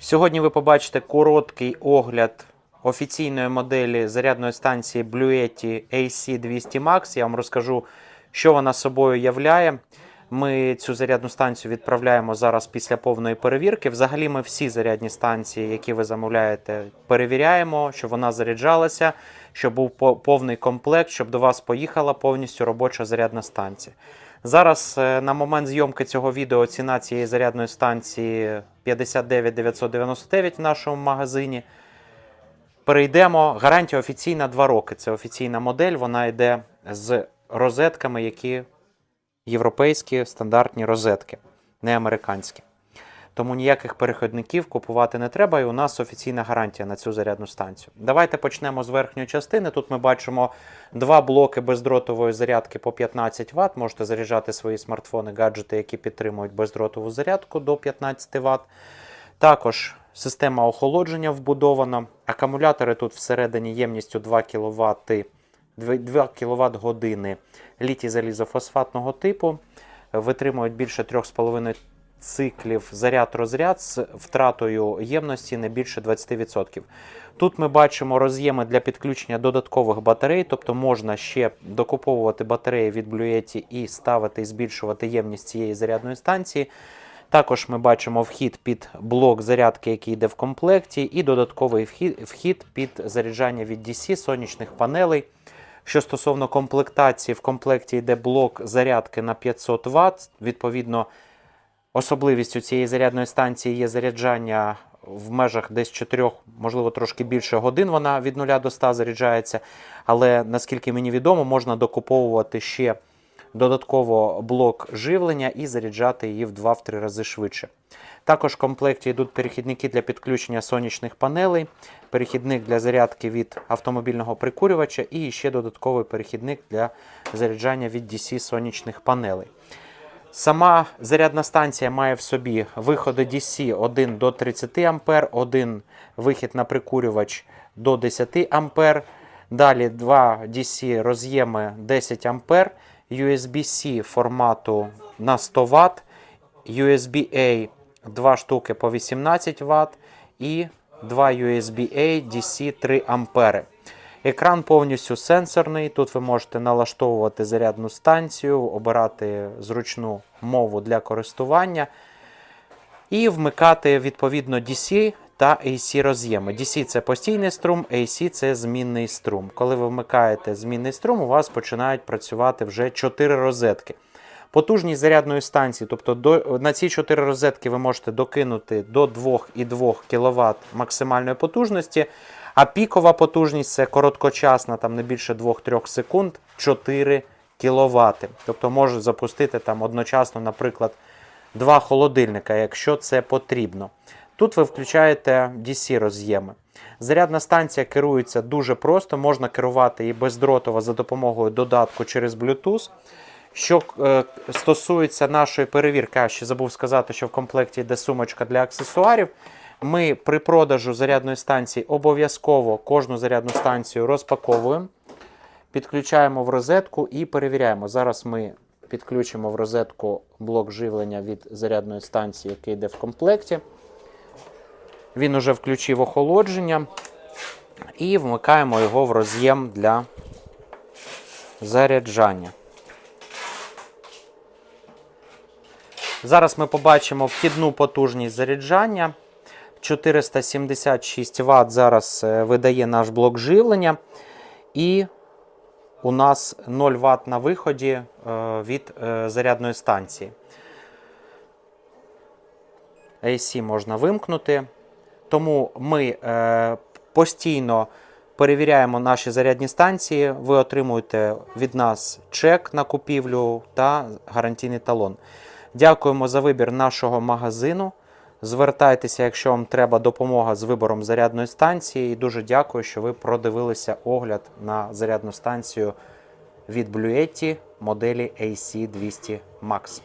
Сьогодні ви побачите короткий огляд офіційної моделі зарядної станції Bluetti AC200 Max. Я вам розкажу, що вона собою являє. Ми цю зарядну станцію відправляємо зараз після повної перевірки. Взагалі, ми всі зарядні станції, які ви замовляєте, перевіряємо, щоб вона заряджалася, щоб був по- повний комплект, щоб до вас поїхала повністю робоча зарядна станція. Зараз е, на момент зйомки цього відео ціна цієї зарядної станції 59 999 в нашому магазині. Перейдемо. Гарантія офіційна 2 роки. Це офіційна модель. Вона йде з розетками, які європейські стандартні розетки, не американські. Тому ніяких переходників купувати не треба, і у нас офіційна гарантія на цю зарядну станцію. Давайте почнемо з верхньої частини. Тут ми бачимо два блоки бездротової зарядки по 15 Вт. Можете заряджати свої смартфони, гаджети, які підтримують бездротову зарядку до 15 Вт. Також система охолодження вбудована. Акумулятори тут всередині ємністю 2 кВт, 2 кВт години літій залізофосфатного типу. Витримують більше 3,5 циклів заряд-розряд з втратою ємності не більше 20%. Тут ми бачимо роз'єми для підключення додаткових батарей, тобто можна ще докуповувати батареї від Bluetti і ставити і збільшувати ємність цієї зарядної станції. Також ми бачимо вхід під блок зарядки, який йде в комплекті, і додатковий вхід під заряджання від DC сонячних панелей. Що стосовно комплектації, в комплекті йде блок зарядки на 500 Вт. Відповідно, особливістю цієї зарядної станції є заряджання в межах десь 4, можливо, трошки більше годин. Вона від 0 до 100 заряджається. Але наскільки мені відомо, можна докуповувати ще додатково блок живлення і заряджати її в 2-3 рази швидше. Також в комплекті йдуть перехідники для підключення сонячних панелей, перехідник для зарядки від автомобільного прикурювача і ще додатковий перехідник для заряджання від DC сонячних панелей. Сама зарядна станція має в собі виходи DC 1 до 30 А, один вихід на прикурювач до 10 А. Далі два DC роз'єми 10 А, USB-C формату на 100 Вт, USB-A 2 штуки по 18 Вт і 2 USB-A DC 3 А. Екран повністю сенсорний. Тут ви можете налаштовувати зарядну станцію, обирати зручну мову для користування і вмикати відповідно DC та AC роз'єми. DC це постійний струм, AC це змінний струм. Коли ви вмикаєте змінний струм, у вас починають працювати вже 4 розетки. Потужність зарядної станції, тобто до, на ці 4 розетки ви можете докинути до 2,2 кВт максимальної потужності, а пікова потужність це короткочасна, там не більше 2-3 секунд, 4 кВт. Тобто може запустити там одночасно, наприклад, два холодильника, якщо це потрібно. Тут ви включаєте DC роз'єми. Зарядна станція керується дуже просто, можна керувати її бездротово за допомогою додатку через Bluetooth. Що е, стосується нашої перевірки, а ще забув сказати, що в комплекті йде сумочка для аксесуарів. Ми при продажу зарядної станції обов'язково кожну зарядну станцію розпаковуємо, підключаємо в розетку і перевіряємо. Зараз ми підключимо в розетку блок живлення від зарядної станції, який йде в комплекті. Він уже включив охолодження. І вмикаємо його в роз'єм для заряджання. Зараз ми побачимо вхідну потужність заряджання. 476 Вт зараз е, видає наш блок живлення. І у нас 0 Вт на виході е, від е, зарядної станції. AC можна вимкнути. Тому ми постійно перевіряємо наші зарядні станції. Ви отримуєте від нас чек на купівлю та гарантійний талон. Дякуємо за вибір нашого магазину. Звертайтеся, якщо вам треба допомога з вибором зарядної станції. І дуже дякую, що ви продивилися огляд на зарядну станцію від Bluetti моделі AC200 Max.